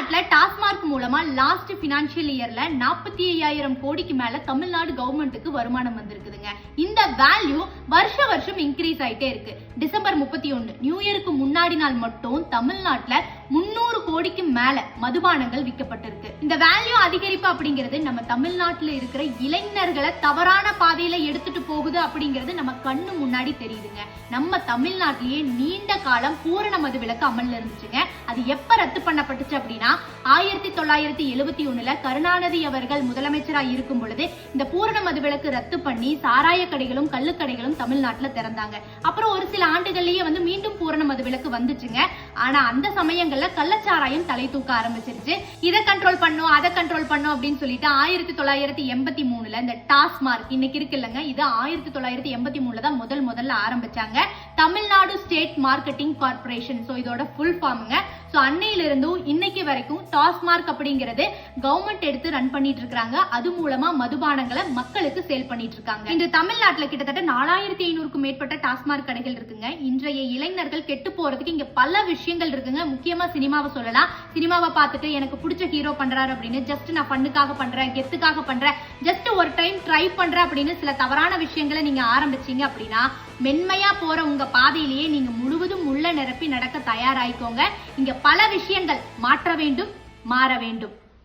தமிழ்நாட்டில் டாஸ்மார்க் மூலமா last financial இயர்ல நாற்பத்தி ஐயாயிரம் கோடிக்கு மேல தமிழ்நாடு கவர்மெண்ட்டுக்கு வருமானம் வந்திருக்குதுங்க. இந்த வேல்யூ வருஷ வருஷம் இன்க்ரீஸ் ஆயிட்டே இருக்கு. டிசம்பர் முப்பத்தி ஒன்று நியூ இயருக்கு முன்னாடி நாள் மட்டும் தமிழ்நாட்டுல முன்னூறு கோடிக்கு மேல மதுபானங்கள் விற்கப்பட்டிருக்கு. இந்த வேல்யூ அதிகரிப்பு அப்படிங்கிறது நம்ம தமிழ்நாட்டில் இருக்கிற இளைஞர்களை தவறான பாதையில எடுத்துட்டு போகுது அப்படிங்கிறது நம்ம கண்ணு முன்னாடி தெரியுதுங்க. நம்ம தமிழ்நாட்டிலேயே நீண்ட காலம் பூரண மது விலக்கு அமல்ல இருந்துச்சுங்க. அது எப்ப ரத்து பண்ணப்பட்டுச்சு அப்படின்னா ஆயிரத்தி தொள்ளாயிரத்தி எழுபத்தி ஒண்ணுல கருணாநிதி அவர்கள் முதலமைச்சரா இருக்கும் பொழுது இந்த பூரண மது விலக்கு ரத்து பண்ணி சாராய கடைகளும் கள்ளுக்கடைகளும் தமிழ்நாட்டில் திறந்தாங்க. அப்புறம் ஒரு சில ஆண்டுகள்லயே வந்து மீண்டும் பூரண மது விலக்கு வந்துச்சுங்க. ஆனா அந்த சமயங்கள்ல கள்ளச்சாராயம் தலை தூக்க ஆரம்பிச்சிருச்சு. இதை கண்ட்ரோல் பண்ணும் அதை கண்ட்ரோல் பண்ணும் அப்படின்னு சொல்லிட்டு ஆயிரத்தி தொள்ளாயிரத்தி எண்பத்தி மூணுல இந்த டாஸ்மார்க் இன்னைக்கு இருக்கு இல்லைங்க இது ஆயிரத்தி தொள்ளாயிரத்தி எண்பத்தி மூணுல தான் முதல் முதல்ல ஆரம்பிச்சாங்க. Tamil Nadu state marketing corporation. So இதோட ஃபுல் ஃபார்முங்க ஸோ அன்னையிலிருந்தும் இன்னைக்கு வரைக்கும் டாஸ்மார்க் அப்படிங்கிறது கவர்மெண்ட் எடுத்து ரன் பண்ணிட்டு இருக்காங்க. அது மூலமா மதுபானங்களை மக்களுக்கு சேல் பண்ணிட்டு இருக்காங்க. இன்று தமிழ்நாட்டில் கிட்டத்தட்ட நாலாயிரத்தி ஐநூறுக்கும் மேற்பட்ட டாஸ்மார்க் கடைகள் இருக்குங்க. இன்றைய இளைஞர்கள் கெட்டு போறதுக்கு இங்க பல விஷயங்கள் இருக்குங்க. முக்கியமா சினிமாவை சொல்லலாம். சினிமாவை பார்த்துட்டு எனக்கு பிடிச்ச ஹீரோ பண்றாரு அப்படின்னு ஜஸ்ட் நான் பண்ணுக்காக பண்றேன் கெத்துக்காக பண்றேன். ஜஸ்ட் ஒரு டைம் ட்ரை பண்றேன் அப்படின்னு சில தவறான விஷயங்களை நீங்க ஆரம்பிச்சீங்க அப்படின்னா மென்மையா போற உங்க பாதையிலேயே நீங்க முழுவதும் உள்ள நிரப்பி நடக்க தயாராயிக்கோங்க. இங்க பல விஷயங்கள் மாற்ற வேண்டும் மாற வேண்டும்.